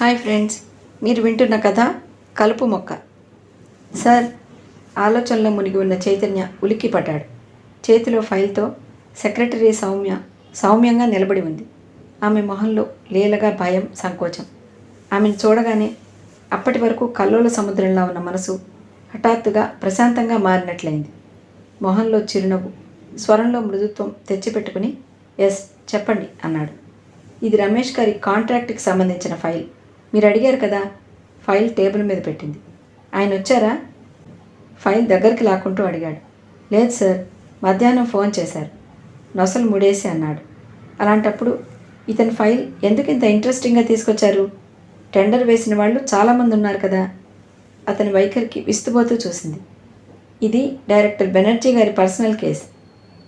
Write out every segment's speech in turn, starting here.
Hi friends మీరు వింటున్న కథ కలుపు మొక్క. సార్ ఆలోచనలో మునిగి ఉన్న చైతన్య ఉలిక్కి పడ్డాడు. చేతిలో ఫైల్తో సెక్రటరీ సౌమ్య సౌమ్యంగా నిలబడి ఉంది. ఆమె మొహంలో లీలగా భయం సంకోచం. ఆమెను చూడగానే అప్పటి వరకు కల్లోల సముద్రంలో ఉన్న మనసు హఠాత్తుగా ప్రశాంతంగా మారినట్లయింది. మొహంలో చిరునవ్వు స్వరంలో మృదుత్వం తెచ్చిపెట్టుకుని ఎస్ చెప్పండి అన్నాడు. ఇది రమేష్ గారి కాంట్రాక్ట్కి సంబంధించిన ఫైల్. మీరు అడిగారు కదా ఫైల్ టేబుల్ మీద పెట్టింది. ఆయన వచ్చారా? ఫైల్ దగ్గరికి లాక్కుంటూ అడిగాడు. లేదు సార్ మధ్యాహ్నం ఫోన్ చేశారు. నొసలు ముడేసి అన్నాడు. అలాంటప్పుడు ఇతని ఫైల్ ఎందుకు ఇంత ఇంట్రెస్టింగ్గా తీసుకొచ్చారు? టెండర్ వేసిన వాళ్ళు చాలామంది ఉన్నారు కదా. అతని వైఖరికి విస్తుపోతూ చూసింది. ఇది డైరెక్టర్ బెనర్జీ గారి పర్సనల్ కేస్.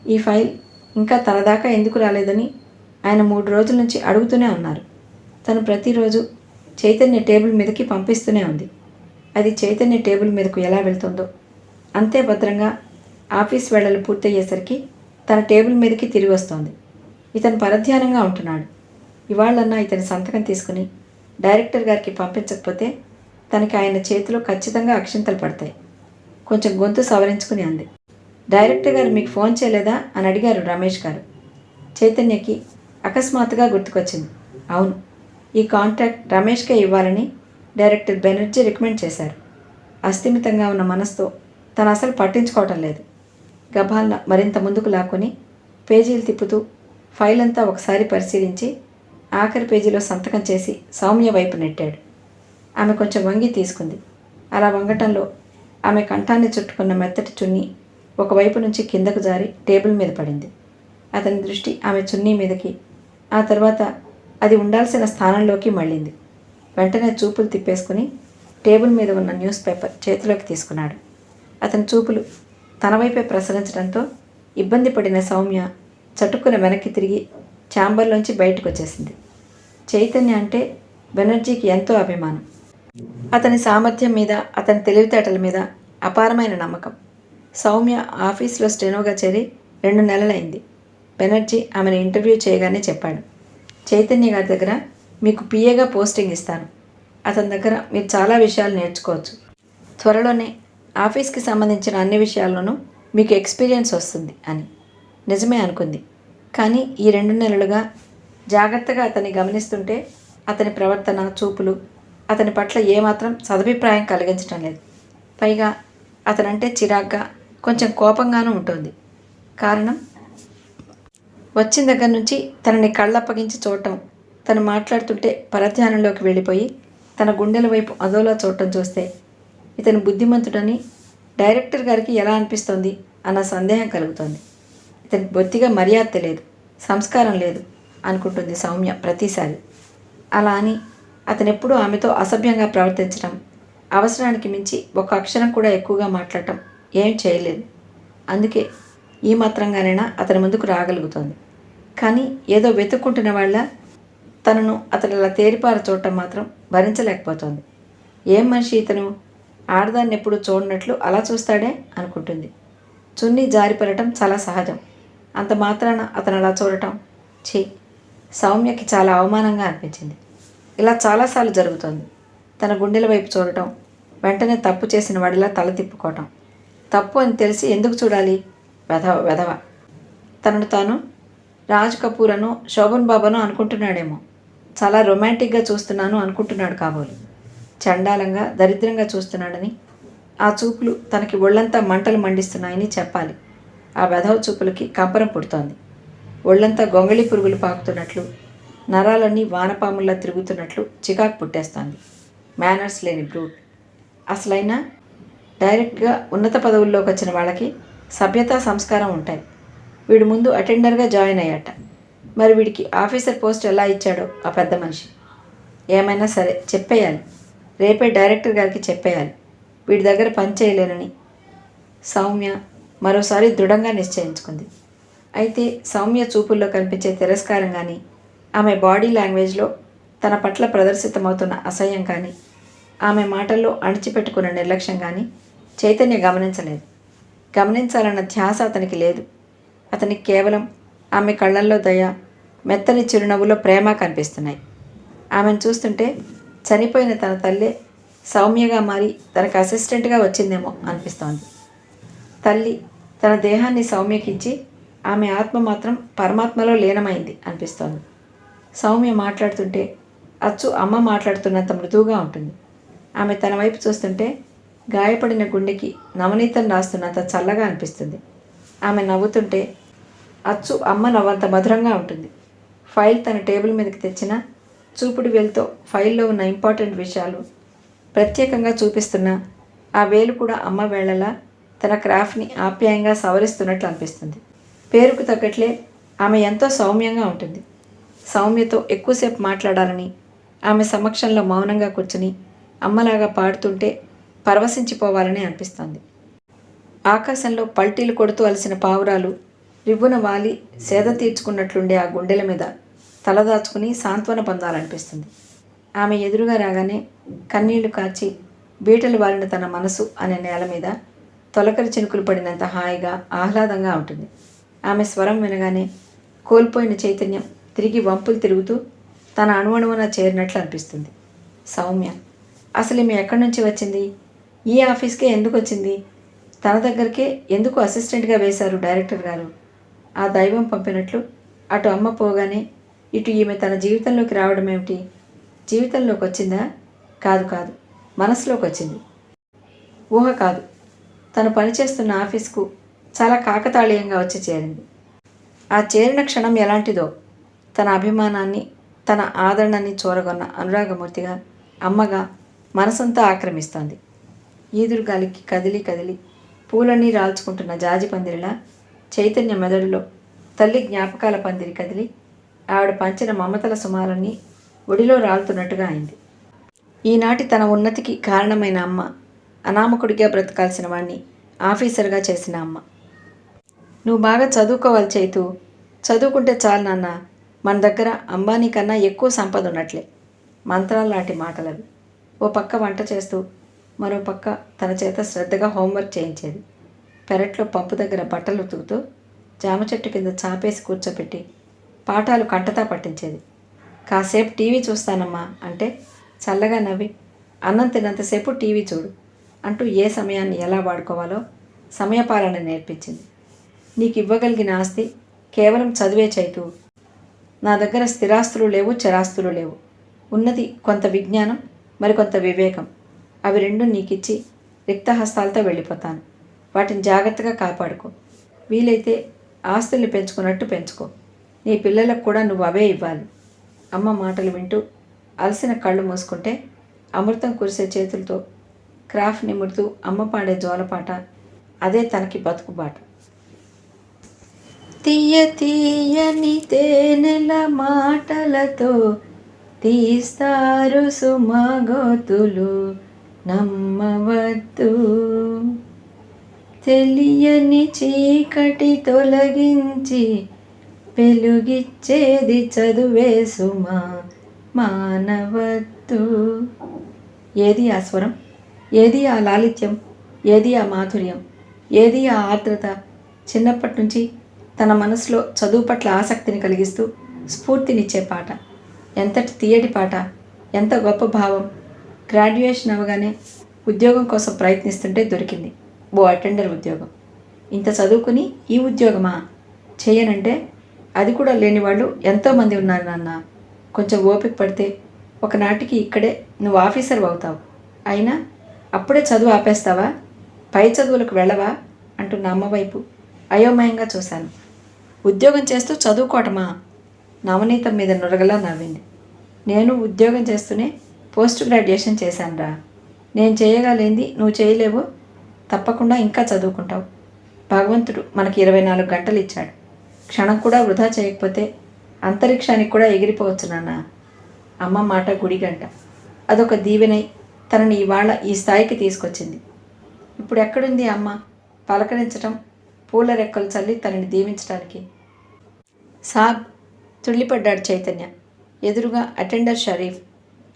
ఈ ఫైల్ ఇంకా తన దాకా ఎందుకు రాలేదని ఆయన మూడు రోజుల నుంచి అడుగుతూనే ఉన్నారు. తను ప్రతిరోజు చైతన్య టేబుల్ మీదకి పంపిస్తూనే ఉంది. అది చైతన్య టేబుల్ మీదకు ఎలా వెళ్తుందో. అంతే భద్రంగా ఆఫీస్ వేళలు పూర్తయ్యేసరికి తన టేబుల్ మీదకి తిరిగి వస్తోంది. ఇతను పరధ్యానంగా ఉంటున్నాడు. ఇవాళన్నా ఇతని సంతకం తీసుకుని డైరెక్టర్ గారికి పంపించకపోతే తనకి ఆయన చేతిలో ఖచ్చితంగా అక్షింతలు పడతాయి. కొంచెం గొంతు సవరించుకుని అంది. డైరెక్టర్ గారు మీకు ఫోన్ చేయలేదా? అని అడిగారు రమేష్ గారు. చైతన్యకి అకస్మాత్తుగా గుర్తుకొచ్చింది. అవును ఈ కాంట్రాక్ట్ రమేష్కే ఇవ్వాలని డైరెక్టర్ బెనర్జీ రికమెండ్ చేశారు. అస్థిమితంగా ఉన్న మనసుతో తను అసలు పట్టించుకోవటం లేదు. గభాల్న మరింత ముందుకు లాక్కొని పేజీలు తిప్పుతూ ఫైల్ అంతా ఒకసారి పరిశీలించి ఆఖరి పేజీలో సంతకం చేసి సౌమ్య వైపు నెట్టాడు. ఆమె కొంచెం వంగి తీసుకుంది. అలా వంగటంలో ఆమె కంఠాన్ని చుట్టుకున్న మెత్తటి చున్నీ ఒకవైపు నుంచి కిందకు జారి టేబుల్ మీద పడింది. అతని దృష్టి ఆమె చున్నీ మీదకి ఆ తర్వాత అది ఉండాల్సిన స్థానంలోకి మళ్ళింది. వెంటనే చూపులు తిప్పేసుకుని టేబుల్ మీద ఉన్న న్యూస్ పేపర్ చేతిలోకి తీసుకున్నాడు. అతని చూపులు తన వైపే ప్రసరించడంతో ఇబ్బంది పడిన సౌమ్య చటుక్కున వెనక్కి తిరిగి ఛాంబర్లోంచి బయటకు వచ్చేసింది చైతన్య అంటే బెనర్జీకి ఎంతో అభిమానం. అతని సామర్థ్యం మీద అతని తెలివితేటల మీద అపారమైన నమ్మకం. సౌమ్య ఆఫీస్లో స్టెనోగా చేరి రెండు నెలలైంది. బెనర్జీ ఆమెను ఇంటర్వ్యూ చేయగానే చెప్పాడు. చైతన్య గారి దగ్గర మీకు పిఏగా పోస్టింగ్ ఇస్తాను. అతని దగ్గర మీరు చాలా విషయాలు నేర్చుకోవచ్చు. త్వరలోనే ఆఫీస్కి సంబంధించిన అన్ని విషయాల్లోనూ మీకు ఎక్స్పీరియన్స్ వస్తుంది అని నిజమే అనుకుంది. కానీ ఈ రెండు నెలలుగా జాగ్రత్తగా అతన్ని గమనిస్తుంటే అతని ప్రవర్తన చూపులు అతని పట్ల ఏమాత్రం సదభిప్రాయం కలిగించడం లేదు. పైగా అతనంటే చిరాగ్గా కొంచెం కోపంగానూ ఉంటుంది. కారణం వచ్చిన దగ్గర నుంచి తనని కళ్ళప్పగించి చూడటం. తను మాట్లాడుతుంటే పరధ్యానంలోకి వెళ్ళిపోయి తన గుండెల వైపు అదోలా చూడటం చూస్తే ఇతను బుద్ధిమంతుడని డైరెక్టర్ గారికి ఎలా అనిపిస్తోంది అన్న సందేహం కలుగుతోంది. ఇతని బొత్తిగా మర్యాద తెలియదు సంస్కారం లేదు అనుకుంటుంది సౌమ్య ప్రతిసారి. అలా అని అతనెప్పుడూ ఆమెతో అసభ్యంగా ప్రవర్తించడం అవసరానికి మించి ఒక అక్షరం కూడా ఎక్కువగా మాట్లాడటం ఏం చేయలేదు. అందుకే ఈ మాత్రంగానైనా అతని ముందుకు రాగలుగుతోంది. కానీ ఏదో వెతుక్కుంటున్న వాళ్ళ తనను అతను అలా తేరిపార చూడటం మాత్రం భరించలేకపోతోంది. ఏం మనిషి ఇతను? ఆడదాన్ని ఎప్పుడు చూడనట్లు అలా చూస్తాడే అనుకుంటుంది. చున్నీ జారిపడటం చాలా సహజం. అంత మాత్రాన అతను అలా చూడటం ఛీ సౌమ్యకి చాలా అవమానంగా అనిపించింది. ఇలా చాలాసార్లు జరుగుతోంది. తన గుండెల వైపు చూడటం వెంటనే తప్పు చేసిన వాడిలా తల తిప్పుకోవటం. తప్పు అని తెలిసి ఎందుకు చూడాలి? వెధవ వెధవ. తనను తాను రాజ్ కపూర్ అను శోభన్ బాబాను అనుకుంటున్నాడేమో. చాలా రొమాంటిక్గా చూస్తున్నాను అనుకుంటున్నాడు కాబోలు. చండాలంగా దరిద్రంగా చూస్తున్నాడని ఆ చూపులు తనకి ఒళ్ళంతా మంటలు మండిస్తున్నాయని చెప్పాలి. ఆ వెధవ చూపులకి కంపరం పుడుతోంది. ఒళ్ళంతా గొంగళి పురుగులు పాకుతున్నట్లు నరాలన్నీ వానపాముల్లా తిరుగుతున్నట్లు చికాకు పుట్టేస్తోంది. మేనర్స్ లేని బ్రూట్. అసలైనా డైరెక్ట్గా ఉన్నత పదవుల్లోకి వచ్చిన వాళ్ళకి సభ్యతా సంస్కారం ఉంటాయి. వీడు ముందు అటెండర్గా జాయిన్ అయ్యాట. మరి వీడికి ఆఫీసర్ పోస్ట్ ఎలా ఇచ్చాడో ఆ పెద్ద మనిషి. ఏమైనా సరే చెప్పేయాలి. రేపే డైరెక్టర్ గారికి చెప్పేయాలి. వీడి దగ్గర పని చేయలేనని. సౌమ్య మరోసారి దృఢంగా నిశ్చయించుకుంది. అయితే సౌమ్య చూపుల్లో కనిపించే తిరస్కారం కానీ ఆమె బాడీ లాంగ్వేజ్లో తన పట్ల ప్రదర్శితమవుతున్న అసహ్యం కానీ ఆమె మాటల్లో అణిచిపెట్టుకున్న నిర్లక్ష్యం కానీ చైతన్య గమనించలేదు. గమనించాలన్న ధ్యాస అతనికి లేదు. అతనికి కేవలం ఆమె కళ్ళల్లో దయ మెత్తని చిరునవ్వులో ప్రేమ కనిపిస్తున్నాయి. ఆమెను చూస్తుంటే చనిపోయిన తన తల్లే సౌమ్యగా మారి తనకు అసిస్టెంట్గా వచ్చిందేమో అనిపిస్తోంది. తల్లి తన దేహాన్ని సౌమ్యకిచ్చి ఆమె ఆత్మ మాత్రం పరమాత్మలో లీనమైంది అనిపిస్తోంది. సౌమ్య మాట్లాడుతుంటే అచ్చు అమ్మ మాట్లాడుతున్నంత మృదువుగా ఉంటుంది. ఆమె తన వైపు చూస్తుంటే గాయపడిన గుండెకి నవనీతం రాస్తున్నంత చల్లగా అనిపిస్తుంది. ఆమె నవ్వుతుంటే అచ్చు అమ్మ నవ్వంత మధురంగా ఉంటుంది. ఫైల్ తన టేబుల్ మీదకి తెచ్చిన చూపుడు వేలుతో ఫైల్లో ఉన్న ఇంపార్టెంట్ విషయాలు ప్రత్యేకంగా చూపిస్తున్న ఆ వేలు కూడా అమ్మ వేళలా తన క్రాఫ్ట్ని ఆప్యాయంగా సవరిస్తున్నట్లు అనిపిస్తుంది. పేరుకు తగ్గట్లే ఆమె ఎంతో సౌమ్యంగా ఉంటుంది. సౌమ్యతో ఎక్కువసేపు మాట్లాడాలని ఆమె సమక్షంలో మౌనంగా కూర్చుని అమ్మలాగా పాడుతుంటే పరవశించిపోవాలని అనిపిస్తోంది. ఆకాశంలో పల్టీలు కొడుతూ అలసిన పావురాలు రివ్వున వాలి సేద తీర్చుకున్నట్లుండే ఆ గుండెల మీద తలదాచుకుని సాంత్వన పొందాలనిపిస్తుంది. ఆమె ఎదురుగా రాగానే కన్నీళ్ళు కాచి బీటలు వాలిన తన మనసు అనే నేల మీద తొలకరి చినుకులు పడినంత హాయిగా ఆహ్లాదంగా ఉంటుంది. ఆమె స్వరం వినగానే కోల్పోయిన చైతన్యం తిరిగి వంపులు తిరుగుతూ తన అణువణువున చేరినట్లు అనిపిస్తుంది. సౌమ్య అసలు ఈమె ఎక్కడి నుంచి వచ్చింది? ఈ ఆఫీస్కే ఎందుకు వచ్చింది తన దగ్గరికే ఎందుకు అసిస్టెంట్గా వేశారు డైరెక్టర్ గారు? ఆ దైవం పంపినట్లు అటు అమ్మ పోగానే ఇటు ఈమె తన జీవితంలోకి రావడం ఏమిటి? జీవితంలోకి వచ్చిందా కాదు కాదు. మనసులోకి వచ్చింది ఊహ కాదు. తను పనిచేస్తున్న ఆఫీస్కు చాలా కాకతాళీయంగా వచ్చి చేరింది. ఆ చేరిన క్షణం ఎలాంటిదో తన అభిమానాన్ని తన ఆదరణని చూరగొన్న అనురాగమూర్తిగా అమ్మగా మనసంతా ఆక్రమిస్తోంది. ఈదురుగాలికి కదిలి కదిలి పూలన్నీ రాల్చుకుంటున్న జాజి పందిరిలా చైతన్య మెదడులో తల్లి జ్ఞాపకాల పందిరి కదిలి ఆవిడ పంచిన మమతల సుమాలన్నీ ఒడిలో రాలుతున్నట్టుగా అయింది. ఈనాటి తన ఉన్నతికి కారణమైన అమ్మ అనామకుడిగా బ్రతకాల్సిన వాణ్ణి ఆఫీసర్గా చేసిన అమ్మ. నువ్వు బాగా చదువుకోవాలి చైతు చదువుకుంటే చాలు నాన్న మన దగ్గర అంబానీ కన్నా ఎక్కువ సంపద ఉన్నట్లే మంత్రాలు లాంటి మాటలవి. ఓ పక్క వంట చేస్తూ మరో పక్క తన చేత శ్రద్ధగా హోంవర్క్ చేయించేది. పెరట్లో పంపు దగ్గర బట్టలు ఉతుకుతూ జామ చెట్టు కింద చాపేసి కూర్చోపెట్టి పాఠాలు కంటతా పట్టించేది. కాసేపు టీవీ చూస్తానమ్మా అంటే చల్లగా నవ్వి అన్నం తిన్నంతసేపు టీవీ చూడు అంటూ ఏ సమయాన్ని ఎలా వాడుకోవాలో సమయపాలన నేర్పించింది. నీకు ఇవ్వగలిగిన ఆస్తి కేవలం చదివే చైతు నా దగ్గర స్థిరాస్తులు లేవు చరాస్తులు లేవు. ఉన్నది కొంత విజ్ఞానం మరికొంత వివేకం. అవి రెండు నీకిచ్చి రిక్తహస్తాలతో వెళ్ళిపోతాను. వాటిని జాగ్రత్తగా కాపాడుకో. వీలైతే ఆస్తుల్ని పెంచుకున్నట్టు పెంచుకో. నీ పిల్లలకు కూడా నువ్వు అవే ఇవ్వాలి. అమ్మ మాటలు వింటూ అలసిన కళ్ళు మూసుకుంటే అమృతం కురిసే చేతులతో క్రాఫ్ట్ నిమురుతూ అమ్మ పాడే జోలపాట అదే తనకి బతుకుబాట తీయ తీయని తేనెల మాటలతో తీస్తారు సుమగోతులు. నమ్మవద్దు. తెలియని చీకటి తొలగించి వెలుగిచ్చేది చదువే సుమా మానవద్దు. ఏది ఆ స్వరం? ఏది ఆ లాలిత్యం? ఏది ఆ మాధుర్యం? ఏది ఆ ఆర్ద్రత? చిన్నప్పటి నుంచి తన మనసులో చదువు పట్ల ఆసక్తిని కలిగిస్తూ స్ఫూర్తినిచ్చే పాట. ఎంతటి తీయటి పాట? ఎంత గొప్ప భావం? గ్రాడ్యుయేషన్ అవ్వగానే ఉద్యోగం కోసం ప్రయత్నిస్తుంటే దొరికింది. ఓ అటెండర్ ఉద్యోగం. ఇంత చదువుకుని ఈ ఉద్యోగమా? చేయనంటే అది కూడా లేని వాళ్ళు ఎంతోమంది ఉన్నారు నాన్న. కొంచెం ఓపిక పడితే ఒకనాటికి ఇక్కడే నువ్వు ఆఫీసర్ అవుతావు. అయినా అప్పుడే చదువు ఆపేస్తావా? పై చదువులకు వెళ్ళవా? అంటున్న అమ్మ వైపు అయోమయంగా చూశాను. ఉద్యోగం చేస్తూ చదువుకోవటమా నవనీతం మీద నురగలా నవ్వింది. నేను ఉద్యోగం చేస్తూనే పోస్ట్ గ్రాడ్యుయేషన్ చేశానురా నేను చేయగలిగింది నువ్వు చేయలేవు. తప్పకుండా ఇంకా చదువుకుంటావు. భగవంతుడు మనకి ఇరవై నాలుగు గంటలు ఇచ్చాడు. క్షణం కూడా వృధా చేయకపోతే అంతరిక్షానికి కూడా ఎగిరిపోవచ్చు నాన్న. అమ్మ మాట గుడిగంట. అదొక దీవెనై తనని ఇవాళ ఈ స్థాయికి తీసుకొచ్చింది. ఇప్పుడు ఎక్కడుంది అమ్మ? పలకరించటం పూల రెక్కలు చల్లి తనని దీవించడానికి సాబ్ తుళ్ళిపడ్డాడు చైతన్య. ఎదురుగా అటెండర్ షరీఫ్.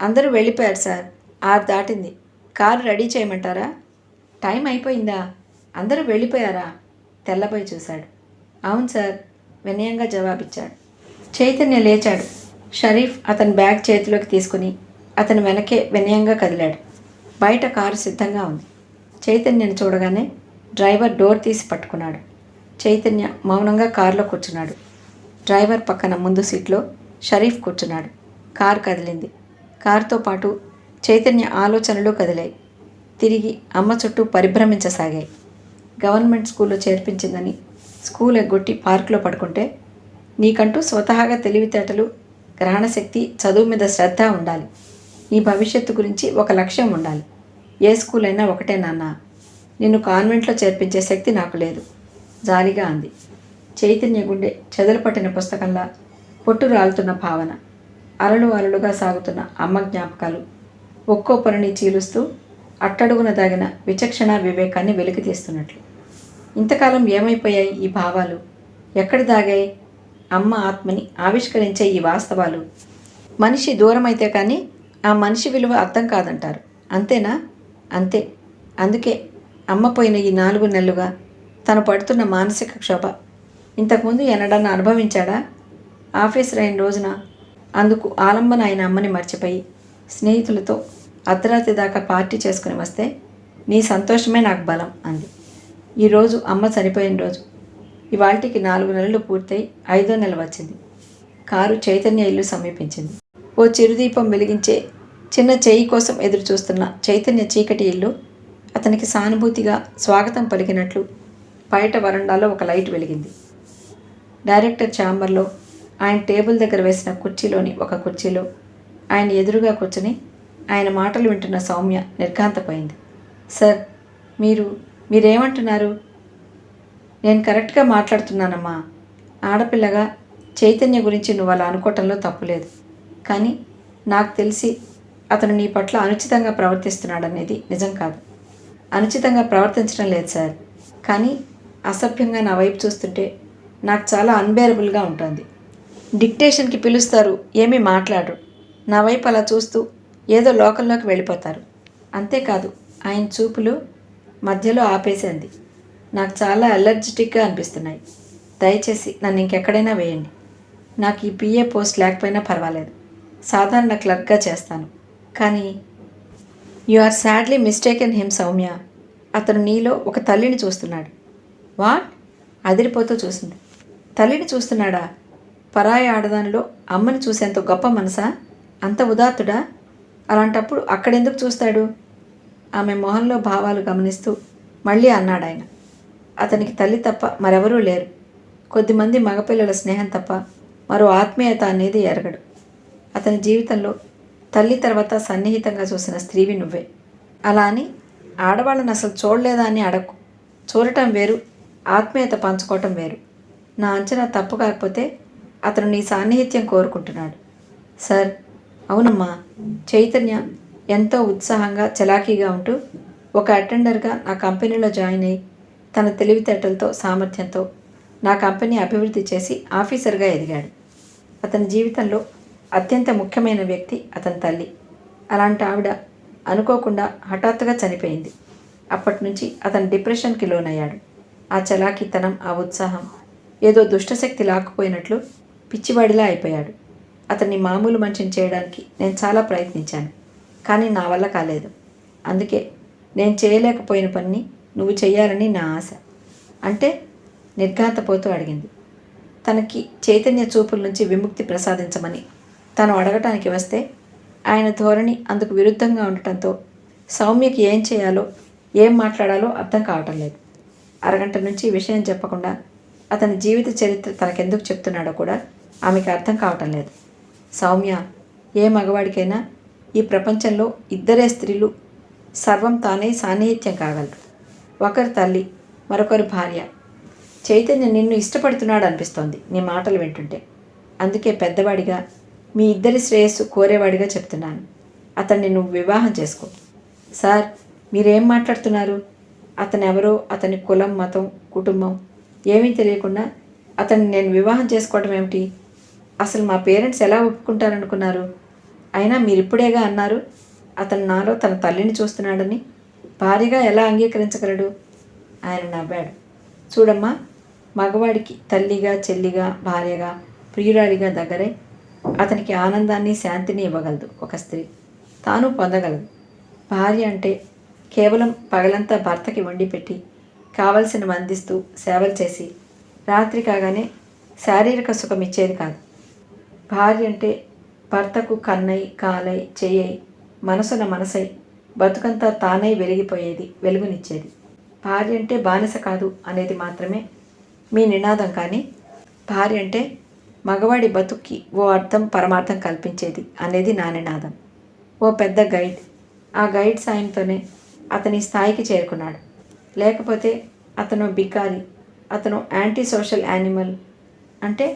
అందరూ వెళ్ళిపోయారు సార్. ఆరు దాటింది. కారు రెడీ చేయమంటారా? టైం అయిపోయిందా? అందరూ వెళ్ళిపోయారా? తెల్లబోయి చూశాడు. అవును సార్ వినయంగా జవాబిచ్చాడు. చైతన్య లేచాడు. షరీఫ్ అతని బ్యాగ్ చేతిలోకి తీసుకుని అతని వెనకే వినయంగా కదిలాడు. బయట కారు సిద్ధంగా ఉంది. చైతన్యను చూడగానే డ్రైవర్ డోర్ తీసి పట్టుకున్నాడు. చైతన్య మౌనంగా కారులో కూర్చున్నాడు. డ్రైవర్ పక్కన ముందు సీట్లో షరీఫ్ కూర్చున్నాడు. కారు కదిలింది. కారుతో పాటు చైతన్య ఆలోచనలు కదిలాయి. తిరిగి అమ్మ చుట్టూ పరిభ్రమించసాగాయి. గవర్నమెంట్ స్కూల్లో చేర్పించిందని స్కూల్ ఎగ్గొట్టి పార్కులో పడుకుంటే నీకంటూ స్వతహాగా తెలివితేటలు గ్రహణశక్తి చదువు మీద శ్రద్ధ ఉండాలి. నీ భవిష్యత్తు గురించి ఒక లక్ష్యం ఉండాలి. ఏ స్కూల్ అయినా ఒకటే నాన్న. నిన్ను కాన్వెంట్లో చేర్పించే శక్తి నాకు లేదు. జాలిగా అంది. చైతన్య గుండె చెదలు పట్టిన పుస్తకంలా పొట్టు రాలుతున్న భావన. అలలు అలలుగా సాగుతున్న అమ్మ జ్ఞాపకాలు. ఒక్కో పనిని చీలుస్తూ అట్టడుగున దాగిన విచక్షణ వివేకాన్ని వెలికితీస్తున్నట్లు ఇంతకాలం ఏమైపోయాయి ఈ భావాలు? ఎక్కడ దాగాయి? అమ్మ ఆత్మని ఆవిష్కరించే ఈ వాస్తవాలు? మనిషి దూరమైతే కానీ ఆ మనిషి విలువ అర్థం కాదంటారు. అంతేనా? అంతే. అందుకే అమ్మ పోయిన ఈ నాలుగు నెలలుగా తను పడుతున్న మానసిక క్షోభ. ఇంతకుముందు ఎన్నడన్నా అనుభవించాడా? ఆఫీస్ అయిన రోజున అందుకు ఆలంబన అయిన అమ్మని మర్చిపోయి స్నేహితులతో అర్ధరాత్రి దాకా పార్టీ చేసుకుని వస్తే నీ సంతోషమే నాకు బలం అంది. ఈరోజు అమ్మ చనిపోయిన రోజు. ఇవాళకి నాలుగు నెలలు పూర్తయి ఐదో నెల వచ్చింది. కారు చైతన్య ఇల్లు సమీపించింది. ఓ చిరుదీపం వెలిగించే చిన్న చేయి కోసం ఎదురు చూస్తున్న చైతన్య చీకటి ఇల్లు అతనికి సానుభూతిగా స్వాగతం పలికినట్లు బయట వరండాలో ఒక లైట్ వెలిగింది. డైరెక్టర్ ఛాంబర్లో ఆయన టేబుల్ దగ్గర వేసిన కుర్చీలోని ఒక కుర్చీలో ఆయన ఎదురుగా కూర్చుని ఆయన మాటలు వింటున్న సౌమ్య నిర్ఘాంతపోయింది. సార్ మీరు మీరేమంటున్నారు? నేను కరెక్ట్గా మాట్లాడుతున్నానమ్మా. ఆడపిల్లగా చైతన్య గురించి నువ్వు అలా అనుకోవటంలో తప్పులేదు. కానీ నాకు తెలిసి అతను నీ పట్ల అనుచితంగా ప్రవర్తిస్తున్నాడనేది నిజం కాదు. అనుచితంగా ప్రవర్తించడం లేదు సార్. కానీ అసభ్యంగా నా వైపు చూస్తుంటే నాకు చాలా అన్బేరబుల్గా ఉంటుంది. డిక్టేషన్కి పిలుస్తారు. ఏమీ మాట్లాడరు. నా వైపు అలా చూస్తూ ఏదో లోకంలోకి వెళ్ళిపోతారు. అంతేకాదు ఆయన చూపులు మధ్యలో ఆపేసింది. నాకు చాలా అలర్జెటిక్గా అనిపిస్తున్నాయి. దయచేసి నన్ను ఇంకెక్కడైనా వేయండి. నాకు ఈ పిఏ పోస్ట్ లేకపోయినా పర్వాలేదు. సాధారణ క్లర్క్గా చేస్తాను. కానీ you are sadly mistaken him Soumya. అతను నీలో ఒక తల్లిని చూస్తున్నాడు. వాట్? అదిరిపోతూ చూసింది. తల్లిని చూస్తున్నాడా? పరాయి ఆడదానిలో అమ్మని చూసేంత గొప్ప మనసా? అంత ఉదాత్తుడా? అలాంటప్పుడు అక్కడెందుకు చూస్తాడు? ఆమె మొహంలో భావాలు గమనిస్తూ మళ్ళీ అన్నాడు ఆయన అతనికి తల్లి తప్ప మరెవరూ లేరు. కొద్దిమంది మగపిల్లల స్నేహం తప్ప మరో ఆత్మీయత అనేది ఎరగడు. అతని జీవితంలో తల్లి తర్వాత సన్నిహితంగా చూసిన స్త్రీవి నువ్వే. అలా అని ఆడవాళ్ళని అసలు చూడలేదా అని అడక్కు. చూడటం వేరు ఆత్మీయత పంచుకోవటం వేరు. నా అంచనా తప్పు కాకపోతే అతను నీ సాన్నిహిత్యం కోరుకుంటున్నాడు. సార్ అవునమ్మా. చైతన్య ఎంతో ఉత్సాహంగా చలాకీగా ఉంటూ ఒక అటెండర్గా నా కంపెనీలో జాయిన్ అయ్యి తన తెలివితేటలతో సామర్థ్యంతో నా కంపెనీ అభివృద్ధి చేసి ఆఫీసర్గా ఎదిగాడు. అతని జీవితంలో అత్యంత ముఖ్యమైన వ్యక్తి అతని తల్లి. అలాంటి ఆవిడ అనుకోకుండా హఠాత్తుగా చనిపోయింది. అప్పటి నుంచి అతను డిప్రెషన్కి లోనయ్యాడు. ఆ చలాకీతనం ఆ ఉత్సాహం ఏదో దుష్టశక్తి లాక్కుపోయినట్లు పిచ్చివాడిలా అయిపోయాడు. అతన్ని మామూలు మనిషిని చేయడానికి నేను చాలా ప్రయత్నించాను కానీ నా వల్ల కాలేదు. అందుకే నేను చేయలేకపోయిన పని నువ్వు చేయాలని నా ఆశ. అంటే నిర్ఘాంతపోతూ అడిగింది. తనకి చైతన్య చూపుల నుంచి విముక్తి ప్రసాదించమని తను అడగటానికి వస్తే ఆయన ధోరణి అందుకు విరుద్ధంగా ఉండటంతో సౌమ్యకి ఏం చేయాలో ఏం మాట్లాడాలో అర్థం కావటం లేదు. అరగంట నుంచి విషయం చెప్పకుండా అతని జీవిత చరిత్ర తనకెందుకు చెప్తున్నాడో కూడా ఆమెకి అర్థం కావటం లేదు. సౌమ్య ఏ మగవాడికైనా ఈ ప్రపంచంలో ఇద్దరే స్త్రీలు సర్వం తానే సాన్నిహిత్యం కాగలరు. ఒకరి తల్లి మరొకరి భార్య. చైతన్య నిన్ను ఇష్టపడుతున్నాడు అనిపిస్తోంది నీ మాటలు వింటుంటే. అందుకే పెద్దవాడిగా మీ ఇద్దరి శ్రేయస్సు కోరేవాడిగా చెప్తున్నాను. అతన్ని నువ్వు వివాహం చేసుకో. సార్ మీరేం మాట్లాడుతున్నారు? అతను ఎవరో అతని కులం మతం కుటుంబం ఏమీ తెలియకుండా అతన్ని నేను వివాహం చేసుకోవడం ఏమిటి? అసలు మా పేరెంట్స్ ఎలా ఒప్పుకుంటారనుకున్నారు? అయినా మీరు ఇప్పుడేగా అన్నారు అతను నాలో తన తల్లిని చూస్తున్నాడని. భారీగా ఎలా అంగీకరించగలడు? ఆయన నవ్వాడు. చూడమ్మా మగవాడికి తల్లిగా చెల్లిగా భార్యగా ప్రియురాలిగా దగ్గరే అతనికి ఆనందాన్ని శాంతిని ఇవ్వగలదు ఒక స్త్రీ. తాను పొందగలదు. భార్య అంటే కేవలం పగలంతా భర్తకి వండి పెట్టి కావలసిన అందిస్తూ సేవలు చేసి రాత్రి కాగానే శారీరక సుఖం ఇచ్చేది కాదు. భార్య అంటే భర్తకు కన్నై కాలై చెయ్యై మనసున మనసై బతుకంతా తానై వెలిగిపోయేది వెలుగునిచ్చేది. భార్య అంటే బానిస కాదు అనేది మాత్రమే మీ నినాదం కానీ భార్య అంటే మగవాడి బతుక్కి ఓ అర్థం పరమార్థం కల్పించేది అనేది నా నినాదం. ఓ పెద్ద గైడ్. ఆ గైడ్ సాయంతోనే అతని స్థాయికి చేరుకున్నాడు. లేకపోతే అతను బికారి అతను యాంటీ సోషల్ యానిమల్ అంటే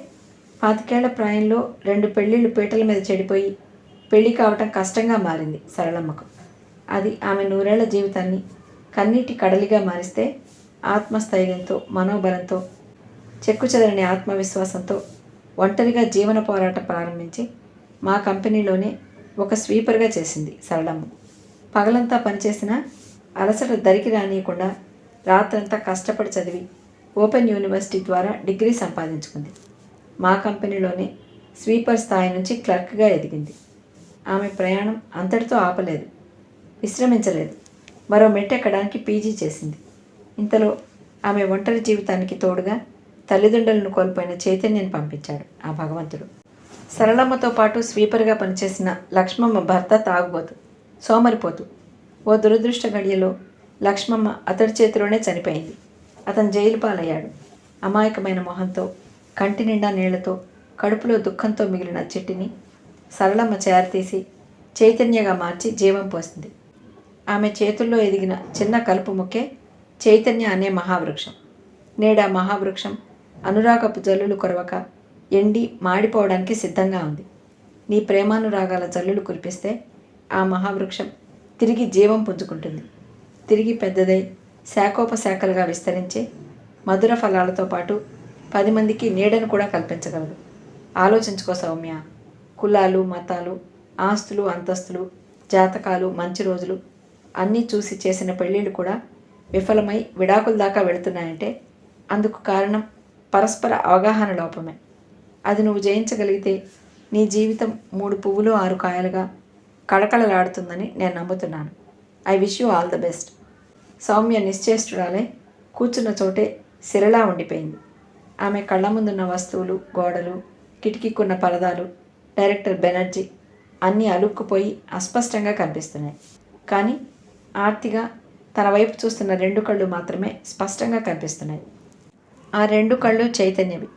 పాతికేళ్ళ ప్రాయంలో రెండు పెళ్ళిళ్ళు పీటల మీద చెడిపోయి పెళ్ళి కావటం కష్టంగా మారింది సరళమ్మకు. అది ఆమె నూరేళ్ళ జీవితాన్ని కన్నీటి కడలిగా మారిస్తే ఆత్మస్థైర్యంతో మనోబలంతో చెక్కుచెదరని ఆత్మవిశ్వాసంతో ఒంటరిగా జీవన పోరాటం ప్రారంభించి మా కంపెనీలోనే ఒక స్వీపర్గా చేసింది సరళమ్మ. పగలంతా పనిచేసిన అలసట దరికి రానియకుండా రాత్రంతా కష్టపడి చదివి ఓపెన్ యూనివర్సిటీ ద్వారా డిగ్రీ సంపాదించుకుంది. మా కంపెనీలోనే స్వీపర్ స్థాయి నుంచి క్లర్క్గా ఎదిగింది. ఆమె ప్రయాణం అంతటితో ఆపలేదు విశ్రమించలేదు. మరో మెట్టెక్కడానికి పీజీ చేసింది. ఇంతలో ఆమె ఒంటరి జీవితానికి తోడుగా తల్లిదండ్రులను కోల్పోయిన చైతన్యాన్ని పంపించాడు ఆ భగవంతుడు. సరళమ్మతో పాటు స్వీపర్గా పనిచేసిన లక్ష్మమ్మ భర్త తాగుబోతు సోమరిపోతు. ఓ దురదృష్ట గడియలో లక్ష్మమ్మ అతడి చేతిలోనే చనిపోయింది. అతను జైలు పాలయ్యాడు. అమాయకమైన మొహంతో కంటి నిండా నీళ్ళతో కడుపులో దుఃఖంతో మిగిలిన చెట్టుని సరళమ్మ చేరతీసి చైతన్యగా మార్చి జీవం పోసింది. ఆమె చేతుల్లో ఎదిగిన చిన్న కలుపు మొక్కే చైతన్య అనే మహావృక్షం. నేడా మహావృక్షం అనురాగపు జల్లులు కొరవక ఎండి మాడిపోవడానికి సిద్ధంగా ఉంది. నీ ప్రేమానురాగాల జల్లులు కురిపిస్తే ఆ మహావృక్షం తిరిగి జీవం పుంజుకుంటుంది. తిరిగి పెద్దదై శాఖోపశాఖలుగా విస్తరించి మధుర ఫలాలతో పాటు పది మందికి నీడను కూడా కల్పించగలదు. ఆలోచించుకో సౌమ్య. కులాలు మతాలు ఆస్తులు అంతస్తులు జాతకాలు మంచి రోజులు అన్నీ చూసి చేసిన పెళ్ళిళ్ళు కూడా విఫలమై విడాకుల దాకా వెళుతున్నాయంటే అందుకు కారణం పరస్పర అవగాహన లోపమే. అది నువ్వు జయించగలిగితే నీ జీవితం మూడు పువ్వులు ఆరు కాయలుగా కళకళలాడుతుందని నేను నమ్ముతున్నాను. I wish you all the best. Soumya నిశ్చేష్టురాలే కూర్చున్న చోటే సిరలా ఉండిపోయింది. ఆమె కళ్ళ ముందున్న వస్తువులు గోడలు కిటికీకున్న పరదాలు డైరెక్టర్ బెనర్జీ అన్నీ అలుక్కుపోయి అస్పష్టంగా కనిపిస్తున్నాయి. కానీ ఆర్తిగా తన వైపు చూస్తున్న రెండు కళ్ళు మాత్రమే స్పష్టంగా కనిపిస్తున్నాయి. ఆ రెండు కళ్ళు చైతన్యవి.